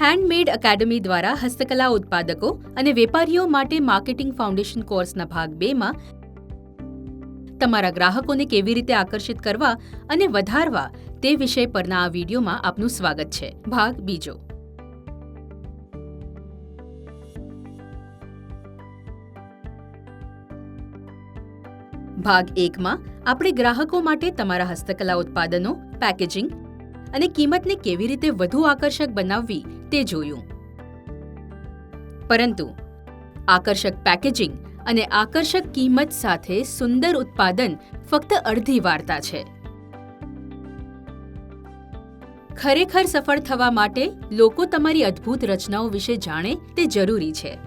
Handmade academy દ્વારા હસ્તકલા ઉત્પાદકો અને વેપારીઓ માટે માર્કેટિંગ ફાઉન્ડેશન કોર્સના ભાગ બેમાં તમારા ગ્રાહકોને કેવી રીતે આકર્ષિત કરવા અને વધારવા તે વિષય પરના આ વિડીયોમાં આપનું સ્વાગત છે. ભાગ બીજો. ભાગ એકમાં આપણે ગ્રાહકો માટે તમારા હસ્તકલા ઉત્પાદનો પેકેજિંગ અને કિંમતને કેવી રીતે વધુ આકર્ષક બનાવવી તે જોયું. પરંતુ આકર્ષક પેકેજિંગ અને આકર્ષક કિંમત સાથે સુંદર ઉત્પાદન ફક્ત અડધી વાર્તા છે. ખરેખર સફળ થવા માટે લોકો તમારી અદ્ભુત રચનાઓ વિશે જાણે તે જરૂરી છે.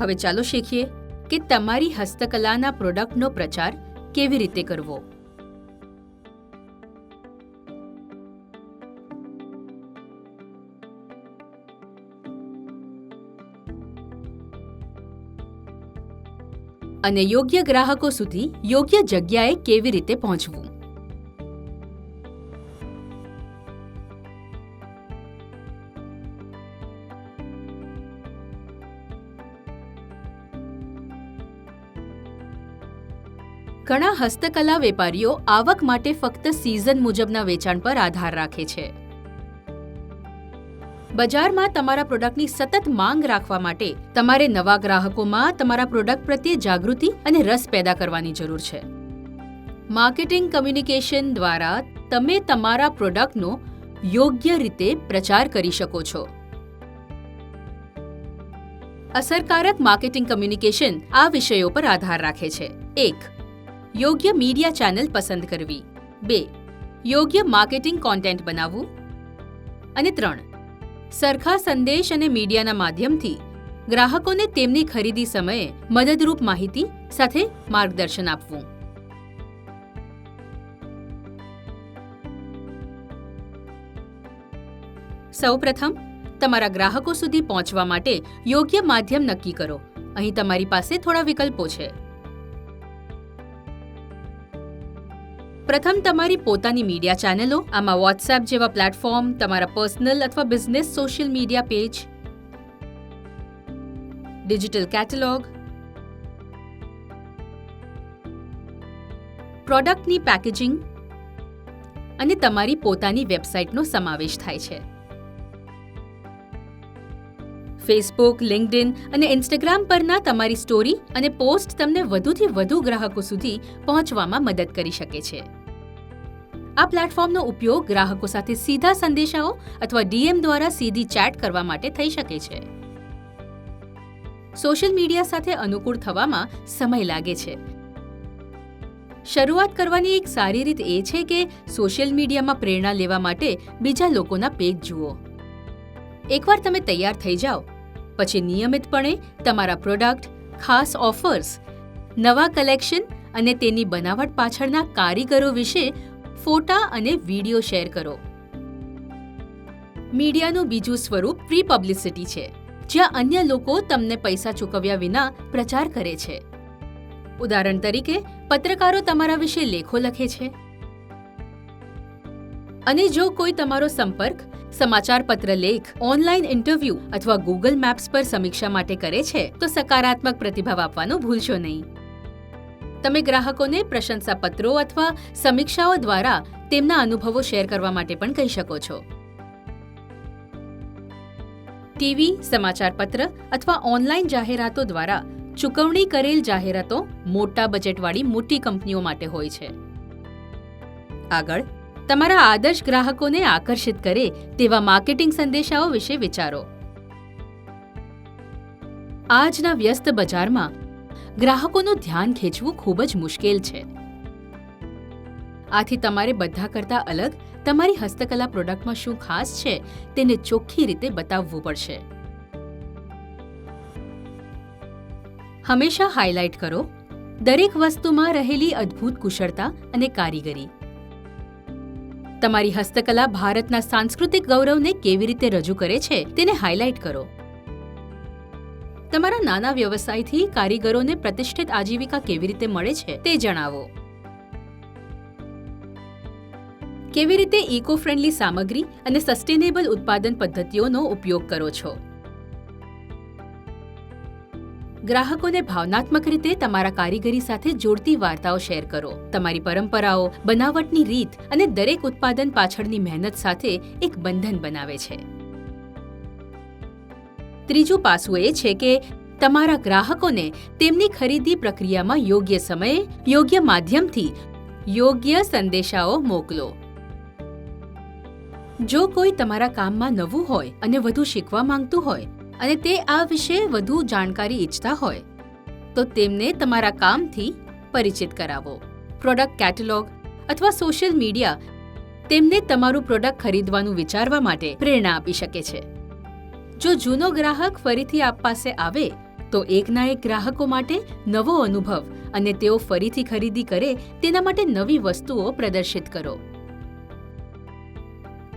હવે ચાલો શીખીએ કે તમારી હસ્તકલાના પ્રોડક્ટનો પ્રચાર કેવી રીતે કરવો. અને યોગ્ય ગ્રાહકો સુધી યોગ્ય જગ્યાએ કેવી રીતે પહોંચવું? ઘણા હસ્તકલા વેપારીઓ આવક માટે ફક્ત સિઝન મુજબના વેચાણ પર આધાર રાખે છે. બજારમાં તમારા પ્રોડક્ટની સતત માંગ રાખવા માટે તમારે નવા ગ્રાહકોમાં તમારા પ્રોડક્ટ પ્રત્યે જાગૃતિ અને રસ પેદા કરવાની જરૂર છે. માર્કેટિંગ કમ્યુનિકેશન દ્વારા તમે તમારા પ્રોડક્ટનો યોગ્ય રીતે પ્રચાર કરી શકો છો. અસરકારક માર્કેટિંગ કમ્યુનિકેશન આ વિષયો પર આધાર રાખે છે. એક, યોગ્ય મીડિયા ચેનલ પસંદ કરવી. બે, યોગ્ય માર્કેટિંગ કોન્ટેન્ટ બનાવવું. અને ત્રણ સરખા સંદેશ અને મીડિયાના માધ્યમથી ગ્રાહકોને તેમની ખરીદી સમયે મદદરૂપ માહિતી સાથે માર્ગદર્શન આપવું. સૌપ્રથમ, તમારા ગ્રાહકો સુધી પહોંચવા માટે યોગ્ય માધ્યમ નક્કી કરો. અહીં તમારી પાસે થોડા વિકલ્પો છે. પ્રથમ તમારી પોતાની મીડિયા ચેનલો આમાં વોટ્સએપ જેવા પ્લેટફોર્મ તમારા પર્સનલ અથવા business social media page digital catalogue પ્રોડક્ટની પેકેજિંગ અને તમારી પોતાની વેબસાઇટનો સમાવેશ થાય છે. ફેસબુક લિંક્ડઇન અને ઇન્સ્ટાગ્રામ પરના તમારી સ્ટોરી અને પોસ્ટ તમને વધુથી વધુ ગ્રાહકો સુધી પહોંચવામાં મદદ કરી શકે છે. આ પ્લેટફોર્મનો ઉપયોગ ગ્રાહકો સાથે સીધા સંદેશાઓ અથવા ડીએમ દ્વારા સીધી ચેટ કરવા માટે થઈ શકે છે. સોશિયલ મીડિયા સાથે અનુકૂળ થવામાં સમય લાગે છે. શરૂઆત કરવાની એક સારી રીત એ છે કે સોશિયલ મીડિયામાં પ્રેરણા લેવા માટે બીજા લોકોના પેજ જુઓ. એકવાર તમે તૈયાર થઈ જાઓ. પછી નિયમિતપણે તમારા પ્રોડક્ટ, ખાસ ઓફર્સ, નવા કલેક્શન અને તેની બનાવટ પાછળના કારીગરો વિશે ફોટા અને વીડિયો શેર કરો. મીડિયાનું બીજું સ્વરૂપ પ્રી પબ્લિસિટી છે, જ્યાં અન્ય લોકો તમને પૈસા ચૂકવ્યા વિના પ્રચાર કરે છે. ઉદાહરણ તરીકે, પત્રકારો તમારા વિશે લેખો લખે છે. અને જો કોઈ તમારો સંપર્ક, સમાચાર પત્ર લેખ ઓનલાઈન ઇન્ટરવ્યૂ અથવા ગૂગલ મેપ્સ પર સમીક્ષા માટે કરે છે, તો સકારાત્મક પ્રતિભાવ આપવાનું ભૂલશો નહીં. તમે ગ્રાહકોને પ્રશંસાપત્રો અથવા સમીક્ષાઓ દ્વારા તેમના અનુભવો શેર કરવા માટે પણ કહી શકો છો. ટીવી, સમાચારપત્ર અથવા ઓનલાઈન જાહેરાતો દ્વારા ચૂકવણી કરેલ જાહેરાતો મોટા બજેટવાળી મોટી કંપનીઓ માટે હોય છે. આગળ, તમારા આદર્શ ગ્રાહકોને આકર્ષિત કરે તેવા માર્કેટિંગ સંદેશાઓ વિશે વિચારો. આજના વ્યસ્ત બજારમાં ગ્રાહકોનું ધ્યાન ખેંચવું ખૂબ જ મુશ્કેલ છે. આથી તમારે બધા કરતા અલગ તમારી હસ્તકલા પ્રોડક્ટમાં શું ખાસ છે તેને ચોખ્ખી રીતે બતાવવું પડશે. હંમેશા હાઇલાઇટ કરો. દરેક વસ્તુમાં રહેલી અદ્ભુત કુશળતા અને કારીગરી. તમારી હસ્તકલા ભારતના સાંસ્કૃતિક ગૌરવને કેવી રીતે રજૂ કરે છે તેને હાઇલાઇટ કરો. તમારા નાના વ્યવસાયથી કારીગરોને પ્રતિષ્ઠિત આજીવિકા કેવી રીતે મળે છે તે જણાવો. કેવી રીતે ઇકો ફ્રેન્ડલી સામગ્રી અને સસ્ટેનેબલ ઉત્પાદન પદ્ધતિઓનો ઉપયોગ કરો છો? ગ્રાહકોને ભાવનાત્મક રીતે તમારા કારીગરી સાથે જોડતી વાર્તાઓ શેર કરો. તમારી પરંપરાઓ, બનાવટની રીત અને દરેક ઉત્પાદન પાછળની મહેનત સાથે એક બંધન બનાવે છે. ત્રીજું પાસું એ છે કે તમારા ગ્રાહકોને તેમની ખરીદી પ્રક્રિયામાં યોગ્ય સમયે, યોગ્ય માધ્યમથી યોગ્ય સંદેશાઓ મોકલો. જો કોઈ તમારા કામમાં નવું હોય અને વધુ શીખવા માંગતું હોય અને તે આ વિશે વધુ જાણકારી ઈચ્છતા હોય, તો તેમને તમારા કામથી પરિચિત કરાવો. પ્રોડક્ટ કેટલોગ અથવા સોશિયલ મીડિયા તેમને તમારું પ્રોડક્ટ ખરીદવાનું વિચારવા માટે પ્રેરણા આપી શકે છે. જો જૂનો ગ્રાહક ફરીથી આપ પાસે આવે, તો એકના એક ગ્રાહકો માટે નવો અનુભવ અને તેઓ ફરીથી ખરીદી કરે તેના માટે નવી વસ્તુઓ પ્રદર્શિત કરો.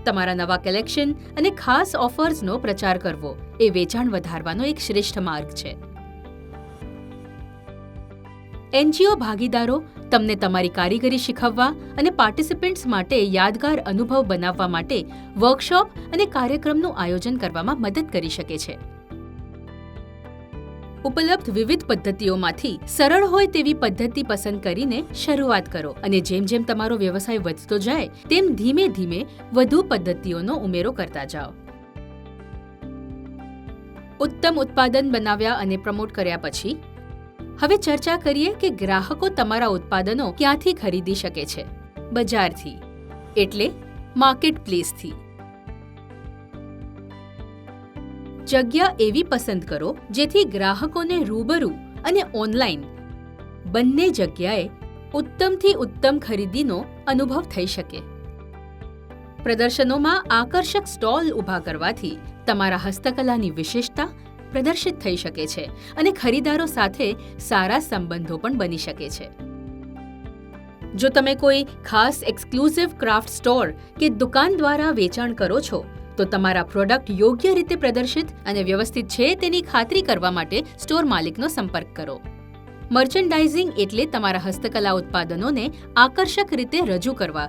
તમારા નવા કલેક્શન અને ખાસ ઓફર્સનો પ્રચાર કરવો એ વેચાણ વધારવાનો એક શ્રેષ્ઠ માર્ગ છે. એનજીઓ ભાગીદારો તમને તમારી કારીગરી શીખવવા અને પાર્ટિસિપન્ટ્સ માટે યાદગાર અનુભવ બનાવવા માટે વર્કશોપ અને કાર્યક્રમનું આયોજન કરવામાં મદદ કરી શકે છે. ઉપલબ્ધ વિવિધ પદ્ધતિઓમાંથી સરળ હોય તેવી પદ્ધતિ પસંદ કરીને શરૂઆત કરો અને જેમ જેમ તમારો વ્યવસાય વધતો જાય, તેમ ધીમે ધીમે વધુ પદ્ધતિઓનો ઉમેરો કરતા જાઓ. ઉત્તમ ઉત્પાદન બનાવ્યા અને પ્રમોટ કર્યા પછી હવે ચર્ચા કરીએ કે ગ્રાહકો તમારા ઉત્પાદનો ક્યાંથી ખરીદી શકે છે. બજારથી, એટલે માર્કેટ પ્લેસથી જગ્યા એવી પસંદ કરો, જેથી ગ્રાહકોને રૂબરૂ અને ઓનલાઈન બંને જગ્યાએ ઉત્તમથી ઉત્તમ ખરીદીનો અનુભવ થઈ શકે. પ્રદર્શનોમાં આકર્ષક સ્ટોલ ઊભા કરવાથી તમારા હસ્તકલાની વિશેષતા પ્રદર્શિત થઈ શકે છે અને ખરીદારો સાથે સારા સંબંધો પણ બની શકે છે. જો તમે કોઈ ખાસ એક્સક્લુઝિવ ક્રાફ્ટ સ્ટોર કે દુકાન દ્વારા વેચાણ કરો છો, તો તમારા પ્રોડક્ટ યોગ્ય રીતે પ્રદર્શિત અને વ્યવસ્થિત છે તેની ખાતરી કરવા માટે સ્ટોર માલિકનો સંપર્ક કરો. મર્ચેન્ડાઇઝિંગ એટલે તમારા હસ્તકલા ઉત્પાદનોને આકર્ષક રીતે રજૂ કરવા,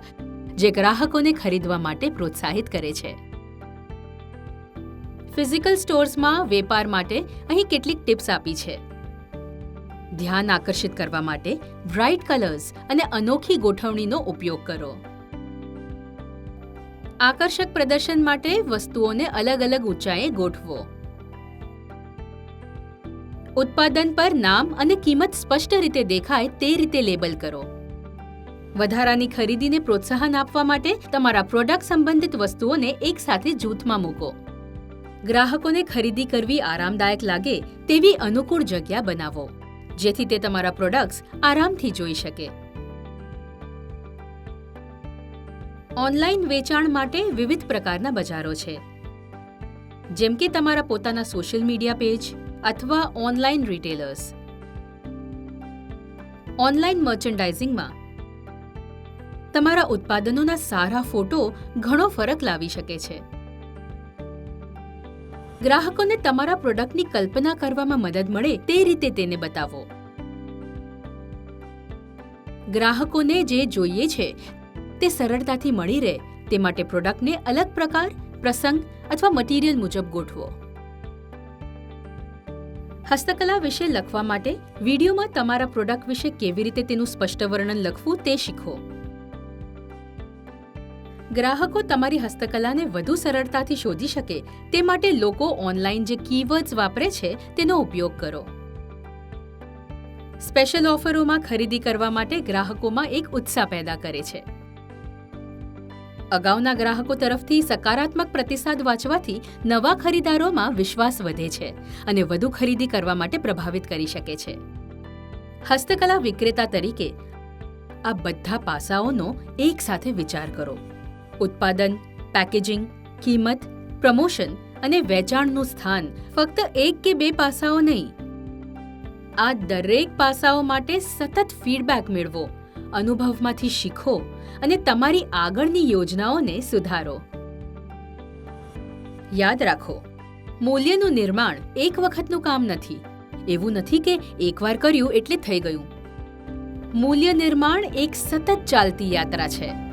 જે ગ્રાહકોને ખરીદવા માટે પ્રોત્સાહિત કરે છે. ફિઝિકલ સ્ટોર્સમાં વેપાર માટે અહીં કેટલીક ટિપ્સ આપી છે. ધ્યાન આકર્ષિત કરવા માટે બ્રાઇટ કલર્સ અને અનોખી ગોઠવણીનો ઉપયોગ કરો. આકર્ષક પ્રદર્શન માટે વસ્તુઓને અલગ અલગ ઊંચાઈએ ગોઠવો. ઉત્પાદન પર નામ અને કિંમત સ્પષ્ટ રીતે દેખાય તે રીતે લેબલ કરો. વધારાની ખરીદીને પ્રોત્સાહન આપવા માટે તમારા પ્રોડક્ટ સંબંધિત વસ્તુઓને એકસાથે જૂથમાં મૂકો. ગ્રાહકોને ખરીદી કરવી આરામદાયક લાગે તેવી અનુકૂળ જગ્યા બનાવો, જેથી તે તમારા પ્રોડક્ટ્સ આરામથી જોઈ શકે. ઓનલાઈન વેચાણ માટે વિવિધ પ્રકારના બજારો છે. જેમ કે તમારા પોતાના સોશિયલ મીડિયા પેજ અથવા ઓનલાઈન રિટેલર્સ ઓનલાઈન મર્ચેન્ડાઇઝિંગમાં તમારા ઉત્પાદનોના સારા ફોટો ઘણો ફરક લાવી શકે છે. ગ્રાહકોને તમારા પ્રોડક્ટની કલ્પના કરવામાં મદદ મળે તે રીતે તેને બતાવો. ગ્રાહકોને જે જોઈએ છે, તે સરળતાથી મળી રહે, તે માટે પ્રોડક્ટને અલગ પ્રકાર, પ્રસંગ અથવા મટીરિયલ મુજબ ગોઠવો. હસ્તકલા વિશે લખવા માટે વિડીયોમાં તમારા પ્રોડક્ટ વિશે કેવી રીતે તેનું સ્પષ્ટ વર્ણન લખવું તે શીખો. ગ્રાહકો તમારી હસ્તકલાને વધુ સરળતાથી શોધી શકે તે માટે લોકો ઓનલાઈન જે કીવર્ડ્સ વાપરે છે તેનો ઉપયોગ કરો. સ્પેશિયલ ઓફરોમાં ખરીદી કરવા માટે ગ્રાહકોમાં એક ઉત્સાહ પેદા કરે છે. અગાઉના ગ્રાહકો તરફથી સકારાત્મક પ્રતિસાદ વાંચવાથી નવા ખરીદારોમાં વિશ્વાસ વધે છે અને વધુ ખરીદી કરવા માટે પ્રભાવિત કરી શકે છે. હસ્તકલા વિક્રેતા તરીકે આ બધા પાસાઓનો એકસાથે વિચાર કરો. ઉત્પાદન પેકેજિંગ કિંમત પ્રમોશન અને વેચાણનું સ્થાન ફક્ત એક કે બે પાસાઓ નહીં. આ દરેક પાસાઓ માટે સતત ફીડબેક મેળવો, અનુભવમાંથી શીખો અને તમારી આગળની યોજનાઓને સુધારો. યાદ રાખો, મૂલ્યનું નિર્માણ એક વખતનું કામ નથી. એવું નથી કે એકવાર કર્યું એટલે થઈ ગયું. મૂલ્ય નિર્માણ એક સતત ચાલતી યાત્રા છે.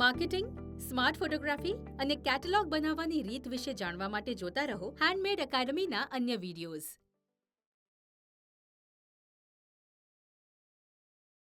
માર્કેટિંગ, સ્માર્ટ ફોટોગ્રાફી અને કેટલોગ બનાવવાની રીત વિશે જાણવા માટે જોતા રહો. હેન્ડમેડ એકેડમીના અન્ય વિડીયોઝ